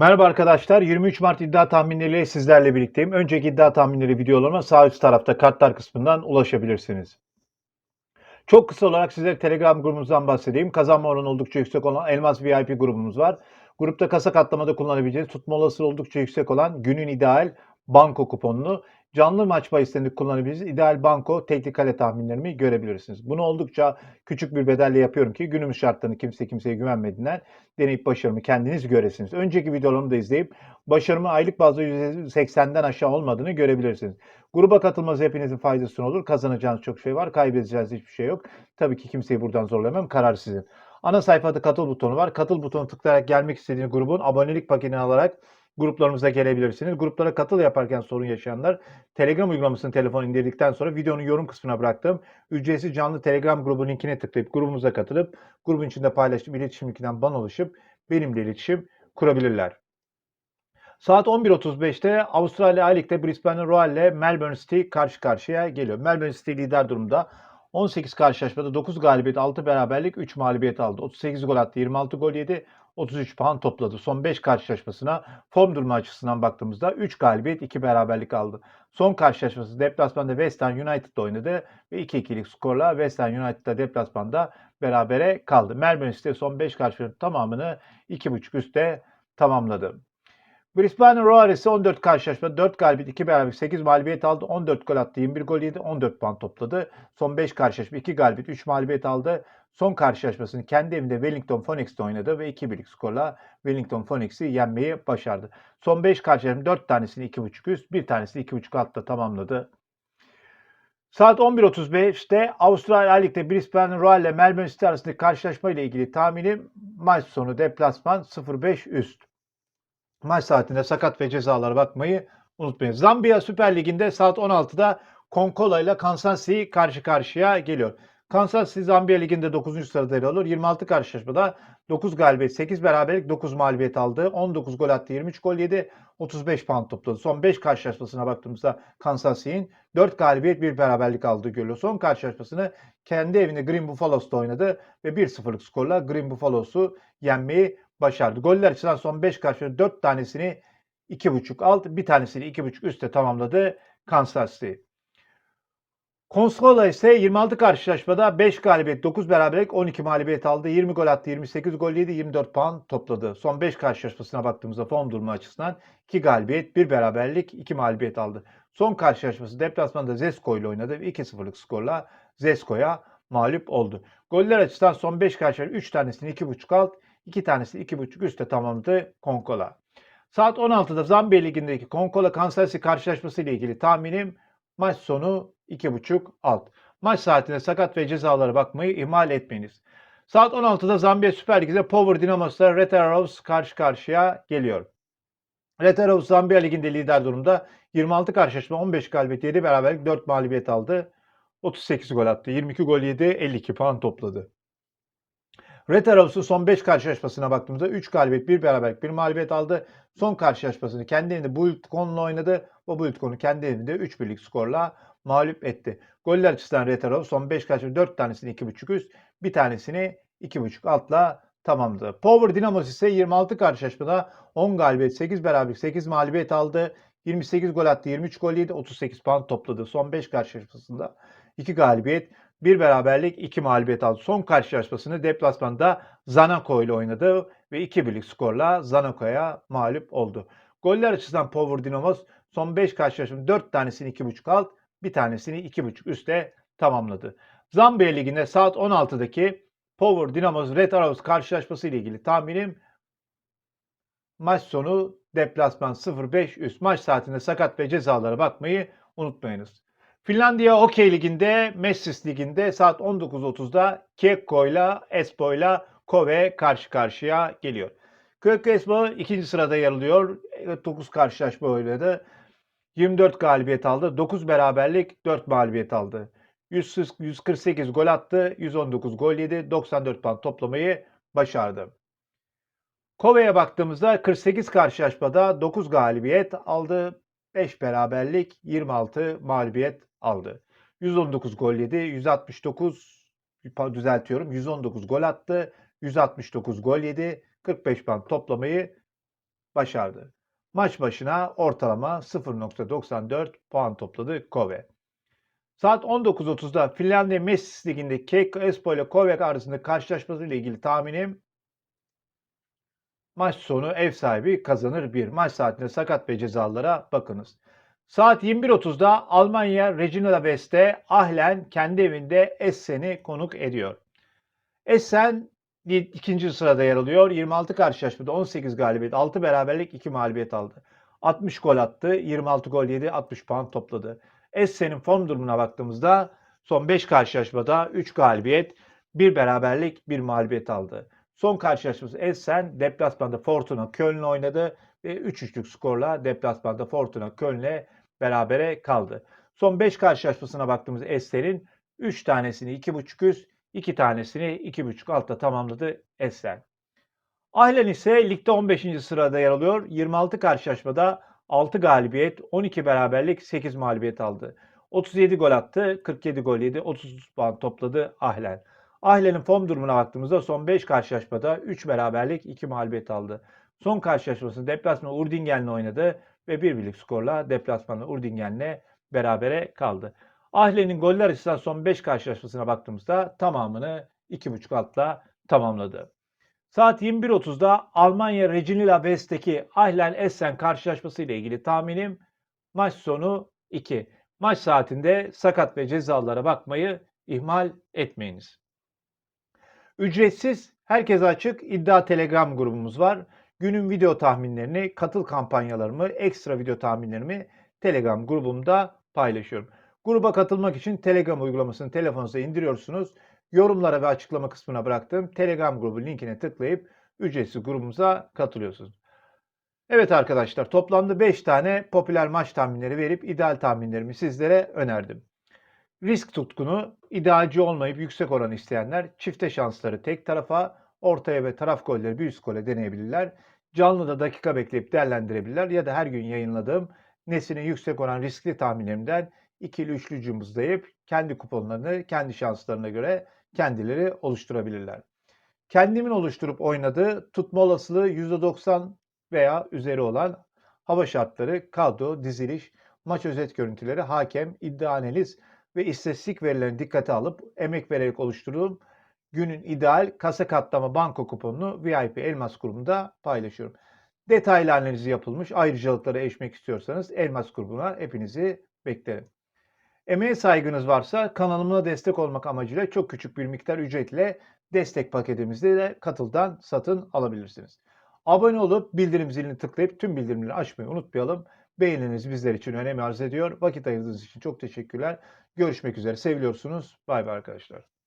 Merhaba arkadaşlar. 23 Mart iddia tahminleriyle sizlerle birlikteyim. Önceki iddia tahminleri videolarıma sağ üst tarafta kartlar kısmından ulaşabilirsiniz. Çok kısa olarak size Telegram grubumuzdan bahsedeyim. Kazanma oranı oldukça yüksek olan Elmas VIP grubumuz var. Grupta kasa katlamada kullanabileceğiniz tutma olasılığı oldukça yüksek olan günün ideal banko kuponunu canlı maç bahislerinde kullanabileceğiniz ideal banko teknik kale tahminlerimi görebilirsiniz. Bunu oldukça küçük bir bedelle yapıyorum ki günümüz şartlarını kimse kimseye güvenmediğinden deneyip başarımı kendiniz göresiniz. Önceki videolarımı da izleyip başarımı aylık bazda %80'den aşağı olmadığını görebilirsiniz. Gruba katılmanız hepinizin faydasına olur. Kazanacağınız çok şey var. Kaybedeceğiniz hiçbir şey yok. Tabii ki kimseyi buradan zorlamam. Karar sizin. Ana sayfada katıl butonu var. Katıl butonu tıklayarak gelmek istediğiniz grubun abonelik paketini alarak gruplarımıza gelebilirsiniz. Gruplara katıl yaparken sorun yaşayanlar Telegram uygulamasını telefon indirdikten sonra videonun yorum kısmına bıraktığım ücretsiz canlı Telegram grubu linkine tıklayıp grubumuza katılıp grubun içinde paylaştığım iletişim linkinden bana ulaşıp benimle iletişim kurabilirler. Saat 11.35'te Avustralya A Lig'de Brisbane Roar ile Melbourne City karşı karşıya geliyor. Melbourne City lider durumda. 18 karşılaşmada 9 galibiyet, 6 beraberlik, 3 mağlubiyet aldı. 38 gol attı, 26 gol yedi, 33 puan topladı. Son 5 karşılaşmasına form durumu açısından baktığımızda 3 galibiyet, 2 beraberlik aldı. Son karşılaşması deplasmanda West Ham United'da oynadı ve 2-2'lik skorla West Ham United'da deplasmanda berabere kaldı. Melbourne City son 5 karşılaşmanın tamamını 2.5 üstte tamamladı. Brisbane Roar ise 14 karşılaşma 4 galibiyet 2 beraberlik 8 mağlubiyet aldı. 14 gol attı 21 gol yedi 14 puan topladı. Son 5 karşılaşma 2 galibiyet 3 mağlubiyet aldı. Son karşılaşmasını kendi evinde Wellington Phoenix'te oynadı ve 2-1'lik skorla Wellington Phoenix'i yenmeyi başardı. Son 5 karşılaşma 4 tanesini 2.5 üst, 1 tanesini 2.5 altta tamamladı. Saat 11.35'te Avustralya Lig'de Brisbane Roar ile Melbourne City arasındaki karşılaşma ile ilgili tahminim maç sonu deplasman 0.5 üst. Maç saatinde sakat ve cezalara bakmayı unutmayın. Zambiya Süper Ligi'nde saat 16'da Konkola ile Kansas City karşı karşıya geliyor. Kansas City Zambiya Ligi'nde 9. sırada yer alıyor. 26 karşılaşmada 9 galibiyet, 8 beraberlik, 9 mağlubiyet aldı. 19 gol attı, 23 gol yedi, 35 puan topladı. Son 5 karşılaşmasına baktığımızda Kansas City'nin 4 galibiyet, 1 beraberlik aldığı görülüyor. Son karşılaşmasını kendi evinde Green Buffalo's'ta oynadı ve 1-0'lık skorla Green Buffalo's'u yenmeyi başardı. Goller açısından son 5 karşılaşmada 4 tanesini 2.5 alt, bir tanesini 2.5 üstte tamamladı Kansas City. Consola ise 26 karşılaşmada 5 galibiyet, 9 beraberlik, 12 mağlubiyet aldı. 20 gol attı, 28 gol yedi, 24 puan topladı. Son 5 karşılaşmasına baktığımızda form durumu açısından 2 galibiyet, 1 beraberlik, 2 mağlubiyet aldı. Son karşılaşması deplasmanda Zesko ile oynadı ve 2-0'lık skorla Zesko'ya mağlup oldu. Goller açısından son 5 karşılaşma 3 tanesini 2.5 alt, 2 tanesini 2.5 üstte tamamladı Konkola. Saat 16'da Zambiya Ligi'ndeki Konkola Kansas karşılaşması ile ilgili tahminim maç sonu 2.5 alt. Maç saatinde sakat ve cezalara bakmayı ihmal etmeyiniz. Saat 16'da Zambiya Süper Ligi'de Power Dynamos'la Red Arrows karşı karşıya geliyor. Red Arrows Zambiya Ligi'nde lider durumda. 26 karşılaşma 15 galibiyet 7 beraberlik 4 mağlubiyet aldı. 38 gol attı. 22 gol yedi 52 puan topladı. Red Arrows'un son 5 karşılaşmasına baktığımızda 3 galibiyet, 1 beraberlik, 1 mağlubiyet aldı. Son karşılaşmasını kendi evinde Bulltcon'la oynadı. O Bulltcon'u kendi evinde 3 birlik skorla mağlup etti. Goller açısından Red Arrow son 5 karşılaşma 4 tanesini 2.5 üst, bir tanesini 2.5 altla tamamladı. Power Dynamos ise 26 karşılaşmada 10 galibiyet, 8 beraberlik, 8 mağlubiyet aldı. 28 gol attı, 23 gol yedi, 38 puan topladı. Son 5 karşılaşmasında 2 galibiyet, bir beraberlik, iki mağlubiyet aldı. Son karşılaşmasını deplasmanda Zanako ile oynadı ve 2 birlik skorla Zanako'ya mağlup oldu. Goller açısından Power Dynamos son 5 karşılaşmanın 4 tanesini 2.5 alt, bir tanesini 2.5 üstte tamamladı. Zambiya Ligi'nde saat 16'daki Power Dynamos Red Arrows karşılaşması ile ilgili tahminim maç sonu deplasman 0-5 üst maç saatinde sakat ve cezalara bakmayı unutmayınız. Finlandiya Hokey Ligi'nde, Messis Ligi'nde saat 19.30'da Kiekko ile Espoo ile Kove karşı karşıya geliyor. Kiekko Espoo ikinci sırada yer alıyor. 9 karşılaşma oynadı. 24 galibiyet aldı. 9 beraberlik, 4 mağlubiyet aldı. 148 gol attı. 119 gol yedi. 94 puan toplamayı başardı. Kove'ye baktığımızda 48 karşılaşmada 9 galibiyet aldı. 5 beraberlik, 26 mağlubiyet aldı. 119 gol yedi, 169 düzeltiyorum. 119 gol attı, 169 gol yedi, 45 puan toplamayı başardı. Maç başına ortalama 0.94 puan topladı Kove. Saat 19.30'da Finlandiya Messis Ligi'nde Keikko Espoo ile Kovek arasında karşılaşması ile ilgili tahminim maç sonu ev sahibi kazanır 1. Maç saatinde sakat ve cezalara bakınız. Saat 21.30'da Almanya Regina West'te Ahlen kendi evinde Essen'i konuk ediyor. Essen ikinci sırada yer alıyor. 26 karşılaşmada 18 galibiyet, 6 beraberlik, 2 mağlubiyet aldı. 60 gol attı, 26 gol yedi, 60 puan topladı. Essen'in form durumuna baktığımızda son 5 karşılaşmada 3 galibiyet, 1 beraberlik, 1 mağlubiyet aldı. Son karşılaşması Essen deplasmanda Fortuna Köln'le oynadı ve 3-3'lük skorla deplasmanda Fortuna Köln'le berabere kaldı. Son 5 karşılaşmasına baktığımız Essen'in 3 tanesini 2.5 üst, 2 tanesini 2.5 altta tamamladı Essen. Ahlen ise ligde 15. sırada yer alıyor. 26 karşılaşmada 6 galibiyet, 12 beraberlik, 8 mağlubiyet aldı. 37 gol attı, 47 gol yedi, 30 puan topladı Ahlen. Ahlen'in form durumuna baktığımızda son 5 karşılaşmada 3 beraberlik, 2 mağlubiyet aldı. Son karşılaşmasını deplasmanda Urdingen'le oynadı ve bir birlik skorla deplasmanda Urdingen'le berabere kaldı. Ahlen'in goller açısından son 5 karşılaşmasına baktığımızda tamamını 2.5 altla tamamladı. Saat 21.30'da Almanya Reginila West'teki Ahlen Essen karşılaşması ile ilgili tahminim maç sonu 2. Maç saatinde sakat ve cezalara bakmayı ihmal etmeyiniz. Ücretsiz, herkese açık iddia Telegram grubumuz var. Günün video tahminlerini, katıl kampanyalarımı, ekstra video tahminlerimi Telegram grubumda paylaşıyorum. Gruba katılmak için Telegram uygulamasını telefonunuza indiriyorsunuz. Yorumlara ve açıklama kısmına bıraktığım Telegram grubu linkine tıklayıp ücretsiz grubumuza katılıyorsunuz. Evet arkadaşlar toplamda 5 tane popüler maç tahminleri verip ideal tahminlerimi sizlere önerdim. Risk tutkunu, idealci olmayıp yüksek oran isteyenler çifte şansları tek tarafa, ortaya ve taraf golleri bir üst gole deneyebilirler. Canlıda dakika bekleyip değerlendirebilirler ya da her gün yayınladığım Nesine yüksek oran riskli tahminlerimden ikili üçlü cımbızlayıp kendi kuponlarını kendi şanslarına göre kendileri oluşturabilirler. Kendimin oluşturup oynadığı tutma olasılığı %90 veya üzeri olan hava şartları, kadro, diziliş, maç özet görüntüleri, hakem, iddia analiz ve istatistik verilerini dikkate alıp emek vererek oluşturduğum günün ideal kasa katlama banko kuponunu VIP Elmas grubunda paylaşıyorum. Detaylı analizi yapılmış ayrıcalıklara eşmek istiyorsanız Elmas grubuna hepinizi beklerim. Emeğe saygınız varsa kanalımına destek olmak amacıyla çok küçük bir miktar ücretle destek paketimizde de katıldan satın alabilirsiniz. Abone olup bildirim zilini tıklayıp tüm bildirimleri açmayı unutmayalım. Beğeniniz bizler için önem arz ediyor. Vakit ayırdığınız için çok teşekkürler. Görüşmek üzere. Seviliyorsunuz. Bay bay arkadaşlar.